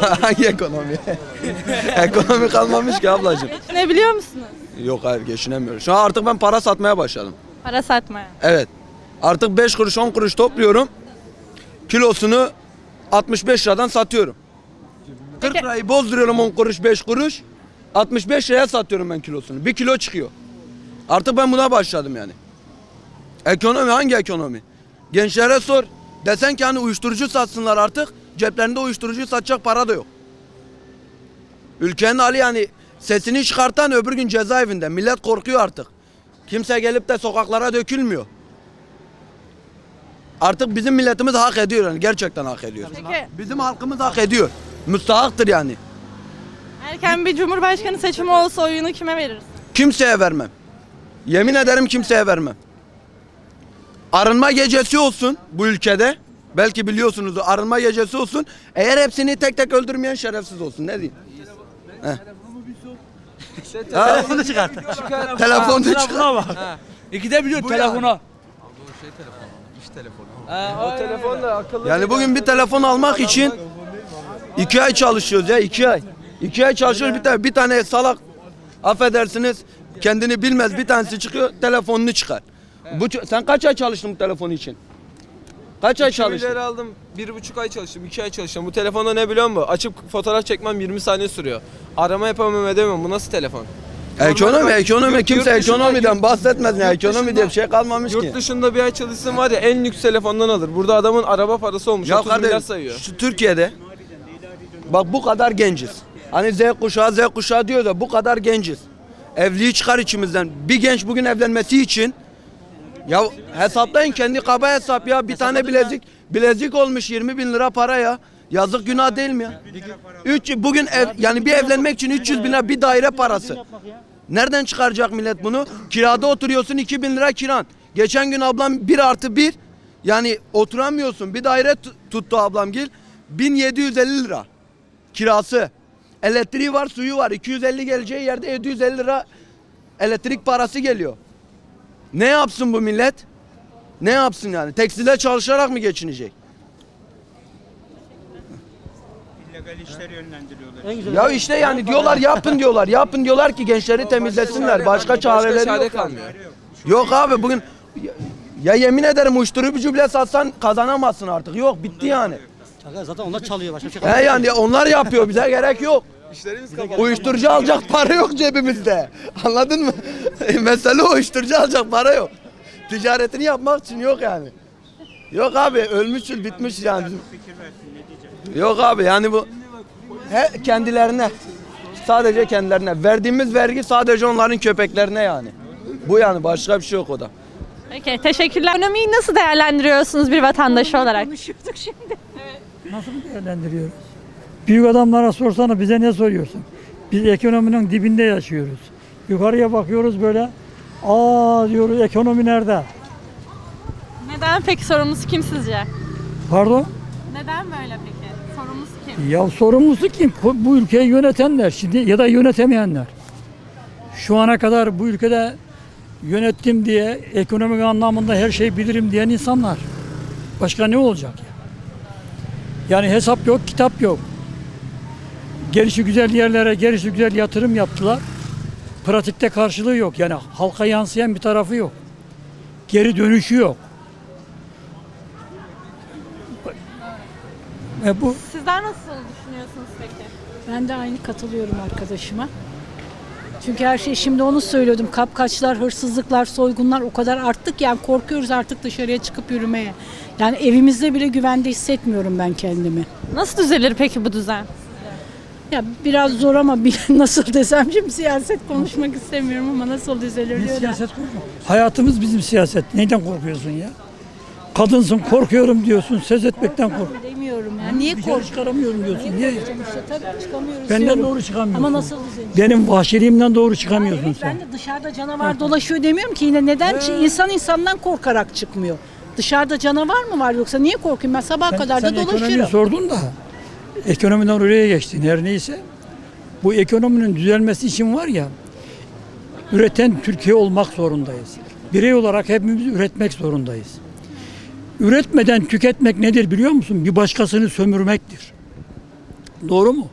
Hangi ekonomi? ekonomi kalmamış ki ablacığım. Ne biliyor musunuz? Yok hayır geçinemiyorum. Şu an artık ben para satmaya başladım. Para satmaya. Evet. Artık 5 kuruş 10 kuruş topluyorum. Kilosunu 65 liradan satıyorum. 40 Peki- lirayı bozduruyorum 10 kuruş 5 kuruş. 65 liraya satıyorum ben kilosunu. 1 kilo çıkıyor. Artık ben buna başladım yani. Ekonomi hangi ekonomi? Gençlere sor. Desen ki hani uyuşturucu satsınlar artık. Ceplerinde uyuşturucu satacak para da yok. Ülkenin hali yani sesini çıkartan öbür gün cezaevinde. Millet korkuyor artık. Kimse gelip de sokaklara dökülmüyor. Artık bizim milletimiz hak ediyor yani gerçekten hak ediyor. Peki Bizim halkımız hak ediyor. Müstahaktır yani. erken bir cumhurbaşkanı seçimi olsa oyunu kime verirsin? Kimseye vermem. Yemin ederim kimseye vermem. Arınma gecesi olsun bu ülkede. Belki biliyorsunuz arınma gecesi olsun. Eğer hepsini tek tek öldürmeyen şerefsiz olsun. Ne diyeyim? Heh. Ha, Telefonu çıkart. Telefonu çıkar. Telefona bak. İkide biliyor Bu telefona. Yani bugün bir telefon almak için iki ay çalışıyoruz ya iki ay. İki ay çalışıyoruz bir tane, bir tane salak affedersiniz kendini bilmez bir tanesi çıkıyor telefonunu çıkar. Bu, sen kaç ay çalıştın bu telefon için? Kaç ay çalıştın? Milyar aldım. Bir buçuk ay çalıştım, iki ay çalıştım. Bu telefonda ne biliyor musun? Açıp fotoğraf çekmem 20 saniye sürüyor. Arama yapamam edemem. Bu nasıl telefon? Ekonomi, Normal ekonomi. yurt- Kimse yurt dışında- ekonomiden bahsetmez ya. yurt Ekonomi diye bir şey kalmamış ki. Yurt dışında bir ay çalışsın var ya en lüks telefondan alır. Burada adamın araba parası olmuş. Ya 30 milyar kardeşim sayıyor. şu Türkiye'de bak bu kadar genciz. Hani Z kuşağı Z kuşağı diyor da bu kadar genciz. Evliliği çıkar içimizden. Bir genç bugün evlenmesi için ya hesaplayın kendi kaba hesap ya bir tane bilezik bilezik olmuş 20 bin lira para ya. Yazık günah değil mi ya? Üç, bugün ev, yani bir evlenmek için 300 bin lira bir daire parası. Nereden çıkaracak millet bunu? Kirada oturuyorsun 2000 lira kiran. Geçen gün ablam 1 artı 1 yani oturamıyorsun. Bir daire tu- tuttu ablam gil. 1750 lira kirası. Elektriği var suyu var. 250 geleceği yerde 750 lira elektrik parası geliyor. Ne yapsın bu millet? Ne yapsın yani? Tekstilde çalışarak mı geçinecek? illegal işleri yönlendiriyorlar. En güzel. Ya işte yani diyorlar yapın diyorlar. Yapın diyorlar ki gençleri temizlesinler. Başka çareleri çare yok. kalmıyor. Yok abi bugün ya yemin ederim uyuşturucu bile satsan kazanamazsın artık. Yok bitti yani. Zaten onlar çalıyor başka bir şey He yani onlar yapıyor bize gerek yok. Uyuşturucu alacak para yok cebimizde. Anladın mı? Mesele uyuşturucu alacak para yok. Ticaretini yapmak için yok yani. Yok abi ölmüşüz bitmiş yani. Yok abi yani bu he, kendilerine sadece kendilerine verdiğimiz vergi sadece onların köpeklerine yani. Bu yani başka bir şey yok o da. Peki teşekkürler. Ekonomiyi nasıl değerlendiriyorsunuz bir vatandaş olarak? Konuşuyorduk şimdi. Nasıl değerlendiriyoruz? Büyük adamlara sorsana bize ne soruyorsun? Biz ekonominin dibinde yaşıyoruz. Yukarıya bakıyoruz böyle. Aa diyoruz ekonomi nerede? Neden peki sorumlusu kim sizce? Pardon? Neden böyle peki? Sorumlusu kim? Ya sorumlusu kim? Bu, bu ülkeyi yönetenler şimdi ya da yönetemeyenler. Şu ana kadar bu ülkede yönettim diye ekonomik anlamında her şeyi bilirim diyen insanlar. Başka ne olacak ya? Yani hesap yok, kitap yok. Gelişi güzel yerlere, gelişi güzel yatırım yaptılar. Pratikte karşılığı yok. Yani halka yansıyan bir tarafı yok. Geri dönüşü yok. E bu Sizler nasıl düşünüyorsunuz peki? Ben de aynı katılıyorum arkadaşıma. Çünkü her şey şimdi onu söylüyordum. Kapkaçlar, hırsızlıklar, soygunlar o kadar arttık yani korkuyoruz artık dışarıya çıkıp yürümeye. Yani evimizde bile güvende hissetmiyorum ben kendimi. Nasıl düzelir peki bu düzen? Ya biraz zor ama bir- nasıl desem şimdi siyaset konuşmak istemiyorum ama nasıl düzelir Ne diyor da. siyaset korkma. Hayatımız bizim siyaset. Neyden korkuyorsun ya? Kadınsın korkuyorum diyorsun. Söz etmekten kork. Demiyorum yani. Niye korkuyorsun? çıkaramıyorum diyorsun. Niye? İşte tabii çıkamıyoruz Benden diyorum. doğru çıkamıyorsun. Ama nasıl düzelir? Benim vahşiliğimden doğru çıkamıyorsun Evet, sen. ben de dışarıda canavar dolaşıyor demiyorum ki yine neden Çünkü insan insandan korkarak çıkmıyor. Dışarıda canavar mı var yoksa niye korkayım ben sabaha kadar da sen ekonomiyi dolaşırım. sordun da ekonomiden oraya geçtin her neyse. Bu ekonominin düzelmesi için var ya üreten Türkiye olmak zorundayız. Birey olarak hepimiz üretmek zorundayız. Üretmeden tüketmek nedir biliyor musun? Bir başkasını sömürmektir. Doğru mu?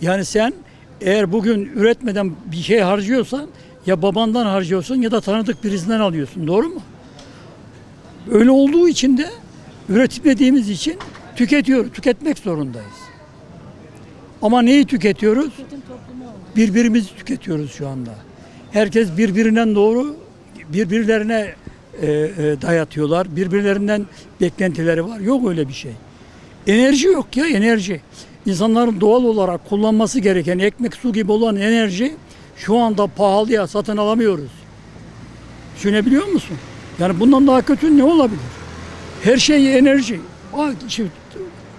Yani sen eğer bugün üretmeden bir şey harcıyorsan ya babandan harcıyorsun ya da tanıdık birisinden alıyorsun. Doğru mu? Öyle olduğu için de üretmediğimiz için tüketiyoruz. Tüketmek zorundayız. Ama neyi tüketiyoruz? Birbirimizi tüketiyoruz şu anda. Herkes birbirinden doğru birbirlerine e, e, dayatıyorlar. Birbirlerinden beklentileri var. Yok öyle bir şey. Enerji yok ya enerji. İnsanların doğal olarak kullanması gereken ekmek su gibi olan enerji şu anda pahalıya satın alamıyoruz. Düşünebiliyor musun? Yani bundan daha kötü ne olabilir? Her şey enerji.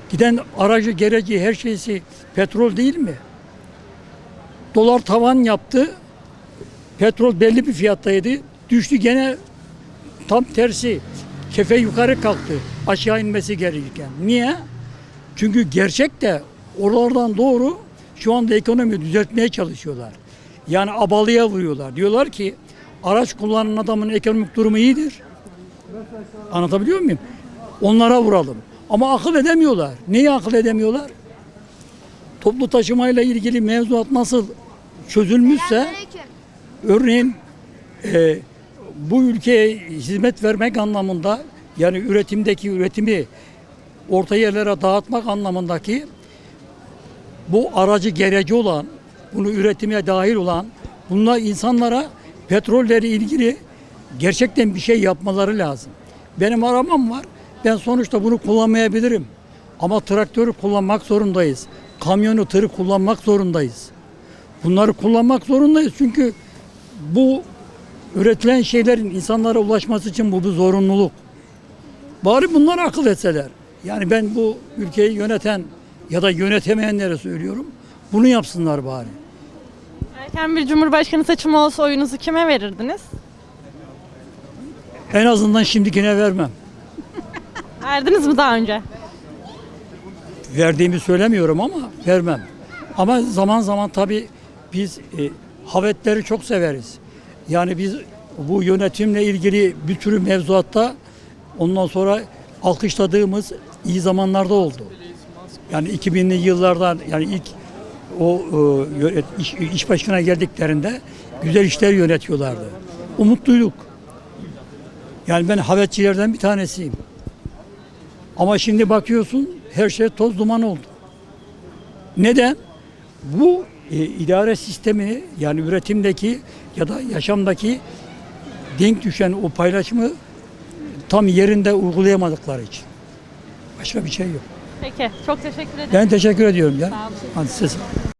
Giden aracı, gereci, her şeysi petrol değil mi? Dolar tavan yaptı. Petrol belli bir fiyattaydı. Düştü gene tam tersi. Kefe yukarı kalktı. Aşağı inmesi gerekirken. Niye? Çünkü gerçek de oralardan doğru şu anda ekonomiyi düzeltmeye çalışıyorlar. Yani abalıya vuruyorlar. Diyorlar ki araç kullanan adamın ekonomik durumu iyidir. Anlatabiliyor muyum? Onlara vuralım. Ama akıl edemiyorlar. Neyi akıl edemiyorlar? Toplu taşımayla ilgili mevzuat nasıl çözülmüşse örneğin e, bu ülkeye hizmet vermek anlamında yani üretimdeki üretimi orta yerlere dağıtmak anlamındaki bu aracı gereci olan, bunu üretime dahil olan, bunlar insanlara petrolleri ilgili gerçekten bir şey yapmaları lazım. Benim arabam var. Ben sonuçta bunu kullanmayabilirim. Ama traktörü kullanmak zorundayız. Kamyonu, tırı kullanmak zorundayız. Bunları kullanmak zorundayız çünkü bu üretilen şeylerin insanlara ulaşması için bu bir zorunluluk. Bari bunlar akıl etseler. Yani ben bu ülkeyi yöneten ya da yönetemeyenlere söylüyorum. Bunu yapsınlar bari. Erken bir cumhurbaşkanı seçimi olsa oyunuzu kime verirdiniz? En azından şimdikine vermem. Verdiniz mi daha önce? Verdiğimi söylemiyorum ama vermem. Ama zaman zaman tabii biz e, havetleri çok severiz. Yani biz bu yönetimle ilgili bir sürü mevzuatta ondan sonra alkışladığımız iyi zamanlarda oldu. Yani 2000'li yıllardan yani ilk o e, iş, iş başına geldiklerinde güzel işler yönetiyorlardı. Umutluyduk. Yani ben havetçilerden bir tanesiyim. Ama şimdi bakıyorsun her şey toz duman oldu. Neden? Bu e, idare sistemini yani üretimdeki ya da yaşamdaki denk düşen o paylaşımı tam yerinde uygulayamadıkları için. Başka bir şey yok. Peki. Çok teşekkür ederim. Ben teşekkür ediyorum ya. Sağ olun. Hadi siz.